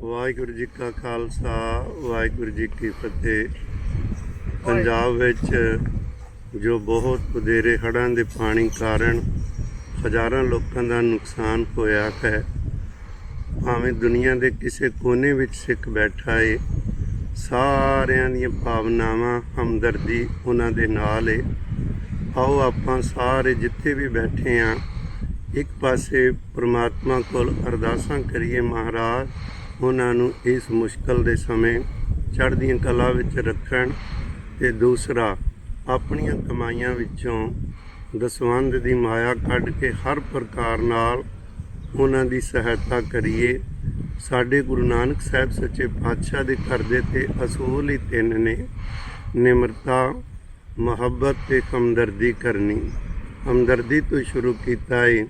ਵਾਹਿਗੁਰੂ ਜੀ ਕਾ ਖਾਲਸਾ, ਵਾਹਿਗੁਰੂ ਜੀ ਕੀ ਫਤਿਹ। ਪੰਜਾਬ ਵਿੱਚ ਜੋ ਬਹੁਤ ਵਧੇਰੇ ਹੜ੍ਹਾਂ ਦੇ ਪਾਣੀ ਕਾਰਨ ਹਜ਼ਾਰਾਂ ਲੋਕਾਂ ਦਾ ਨੁਕਸਾਨ ਹੋਇਆ ਹੈ, ਭਾਵੇਂ ਦੁਨੀਆ ਦੇ ਕਿਸੇ ਕੋਨੇ ਵਿੱਚ ਸਿੱਖ ਬੈਠਾ ਏ, ਸਾਰਿਆਂ ਦੀਆਂ ਭਾਵਨਾਵਾਂ ਹਮਦਰਦੀ ਉਹਨਾਂ ਦੇ ਨਾਲ ਏ। ਆਓ ਆਪਾਂ ਸਾਰੇ ਜਿੱਥੇ ਵੀ ਬੈਠੇ ਆਂ, ਇੱਕ ਪਾਸੇ ਪ੍ਰਮਾਤਮਾ ਕੋਲ ਅਰਦਾਸਾਂ ਕਰੀਏ ਮਹਾਰਾਜ ਉਹਨਾਂ ਨੂੰ ਇਸ ਮੁਸ਼ਕਲ ਦੇ ਸਮੇਂ ਚੜ੍ਹਦੀਆਂ ਕਲਾ ਵਿੱਚ ਰੱਖਣ ਤੇ ਦੂਸਰਾ ਆਪਣੀਆਂ ਕਮਾਈਆਂ ਵਿੱਚੋਂ ਦਸਵੰਧ ਦੀ ਮਾਇਆ ਕੱਢ ਕੇ ਹਰ ਪ੍ਰਕਾਰ ਨਾਲ ਉਹਨਾਂ ਦੀ ਸਹਾਇਤਾ ਕਰੀਏ। ਸਾਡੇ ਗੁਰੂ ਨਾਨਕ ਸਾਹਿਬ ਸੱਚੇ ਪਾਤਸ਼ਾਹ ਦੇ ਕਰਦੇ ਤੇ ਅਸੂਲ ਹੀ ਤਿੰਨ ਨੇ। ਨਿਮਰਤਾ, ਮੁਹੱਬਤ ਤੇ ਹਮਦਰਦੀ ਕਰਨੀ। ਹਮਦਰਦੀ ਤੋਂ ਸ਼ੁਰੂ ਕੀਤਾ ਹੈ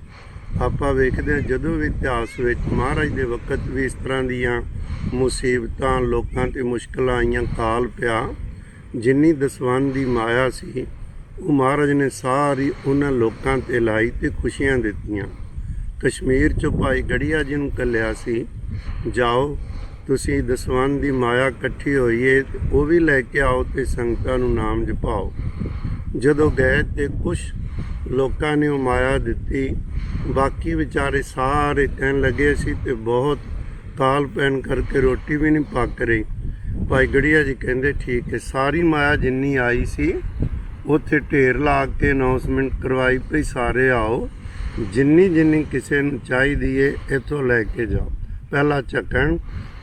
ਆਪਾਂ ਵੇਖਦੇ ਹਾਂ ਜਦੋਂ ਵੀ ਇਤਿਹਾਸ ਵਿੱਚ ਮਹਾਰਾਜ ਦੇ ਵਕਤ ਵੀ ਇਸ ਤਰ੍ਹਾਂ ਦੀਆਂ ਮੁਸੀਬਤਾਂ, ਲੋਕਾਂ ਤੇ ਮੁਸ਼ਕਲਾਂ ਆਈਆਂ, ਕਾਲ ਪਿਆ, ਜਿੰਨੀ ਦਸਵੰਧ ਦੀ ਮਾਇਆ ਸੀ, ਉਹ ਮਹਾਰਾਜ ਨੇ ਸਾਰੀ ਉਹਨਾਂ ਲੋਕਾਂ ਤੇ ਲਾਈ ਤੇ ਖੁਸ਼ੀਆਂ ਦਿੱਤੀਆਂ। ਕਸ਼ਮੀਰ ਚੋਂ ਭਾਈ ਗੜੀਆ ਜੀ ਨੂੰ ਕੱਲਿਆ ਸੀ, ਜਾਓ, ਤੁਸੀਂ ਦਸਵੰਧ ਦੀ ਮਾਇਆ ਇਕੱਠੀ ਹੋਈ ਏ ਉਹ ਵੀ ਲੈ ਕੇ ਆਓ ਤੇ ਸੰਗਤਾਂ ਨੂੰ ਨਾਮ ਜਪਾਓ। ਜਦੋਂ ਗਏ ਤੇ ਕੁਝ ਲੋਕਾਂ ਨੇ ਉਹ ਮਾਇਆ ਦਿੱਤੀ ਬਾਕੀ ਵਿਚਾਰੇ ਸਾਰੇ ਕਹਿਣ ਲੱਗੇ ਸੀ ਤੇ ਬਹੁਤ ਕਾਲ ਪੈਣ ਕਰਕੇ ਰੋਟੀ ਵੀ ਨਹੀਂ ਪੱਕ ਰਹੀ। ਭਾਈ ਗੜੀਆ ਜੀ ਕਹਿੰਦੇ, ਠੀਕ ਹੈ, ਸਾਰੀ ਮਾਇਆ ਜਿੰਨੀ ਆਈ ਸੀ, ਉੱਥੇ ਢੇਰ ਲਾ ਕੇ ਅਨਾਉਂਸਮੈਂਟ ਕਰਵਾਈ ਭਈ ਸਾਰੇ ਆਓ। ਜਿੰਨੀ ਜਿੰਨੀ ਕਿਸੇ ਨੂੰ ਚਾਹੀਦੀ ਏ, ਇੱਥੋਂ ਲੈ ਕੇ ਜਾਓ। ਪਹਿਲਾ ਚੱਕਣ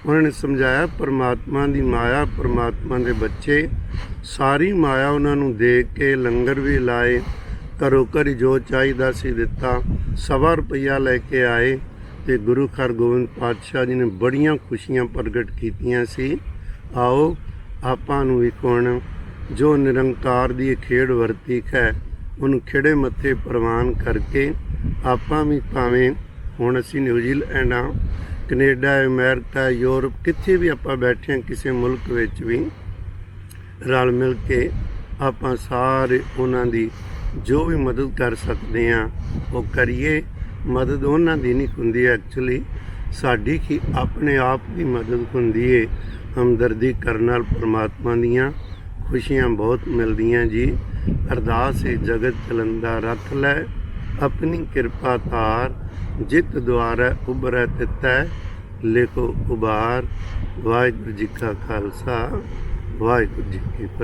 ਉਹਨਾਂ ਨੇ ਸਮਝਾਇਆ, ਪਰਮਾਤਮਾ ਦੀ ਮਾਇਆ, ਪਰਮਾਤਮਾ ਦੇ ਬੱਚੇ, ਸਾਰੀ ਮਾਇਆ ਉਹਨਾਂ ਨੂੰ ਦੇ ਕੇ ਲੰਗਰ ਵੀ ਲਾਏ, ਘਰੋ ਘਰੀ ਜੋ ਚਾਹੀਦਾ ਸੀ ਦਿੱਤਾ। ਸਵਾ ਰੁਪਈਆ ਲੈ ਕੇ ਆਏ ਤੇ ਗੁਰੂ ਹਰਗੋਬਿੰਦ ਪਾਤਸ਼ਾਹ ਜੀ ਨੇ ਬੜੀਆਂ ਖੁਸ਼ੀਆਂ ਪ੍ਰਗਟ ਕੀਤੀਆਂ ਸੀ। ਆਓ ਆਪਾਂ ਨੂੰ ਵੀ ਕੋਣ ਜੋ ਨਿਰੰਕਾਰ ਦੀ ਖੇਡ ਵਰਤੀ ਹੈ, ਉਹਨੂੰ ਖਿੜੇ ਮੱਥੇ ਪ੍ਰਵਾਨ ਕਰਕੇ ਆਪਾਂ ਵੀ ਭਾਵੇਂ ਹੁਣ ਅਸੀਂ ਨਿਊਜ਼ੀਲੈਂਡ ਆ, ਕੈਨੇਡਾ, ਅਮਰੀਕਾ, ਯੂਰਪ, ਕਿੱਥੇ ਵੀ ਆਪਾਂ ਬੈਠੇ ਹਾਂ ਕਿਸੇ ਮੁਲਕ ਵਿੱਚ ਵੀ ਰਲ ਮਿਲ ਕੇ ਆਪਾਂ ਸਾਰੇ ਉਹਨਾਂ ਦੀ ਜੋ ਵੀ ਮਦਦ ਕਰ ਸਕਦੇ ਆ ਉਹ ਕਰੀਏ। ਮਦਦ ਉਹਨਾਂ ਦੀ ਨਹੀਂ ਹੁੰਦੀ ਐਕਚੁਅਲੀ ਸਾਡੀ ਹੀ ਆਪਣੇ ਆਪ ਦੀ ਮਦਦ ਹੁੰਦੀ ਏ। ਹਮਦਰਦੀ ਕਰਨ ਨਾਲ ਪਰਮਾਤਮਾ ਦੀਆਂ ਖੁਸ਼ੀਆਂ ਬਹੁਤ ਮਿਲਦੀਆਂ ਜੀ। ਅਰਦਾਸ ਏ, ਜਗਤ ਚਲੰਦਾ ਰੱਖ ਲੈ। ਆਪਣੀ ਕਿਰਪਾ ਤਾਰ ਜਿਤ ਦੁਆਰਾ ਉਬਰੈ ਤਿਤੈ। ਲਿਖੋ ਉਬਾਰ ਵਾਹਿਗੁਰੂ ਜੀ ਕਾ ਖਾਲਸਾ, ਵਾਹਿਗੁਰੂ ਜੀ ਕੀ ਫਤਿਹ।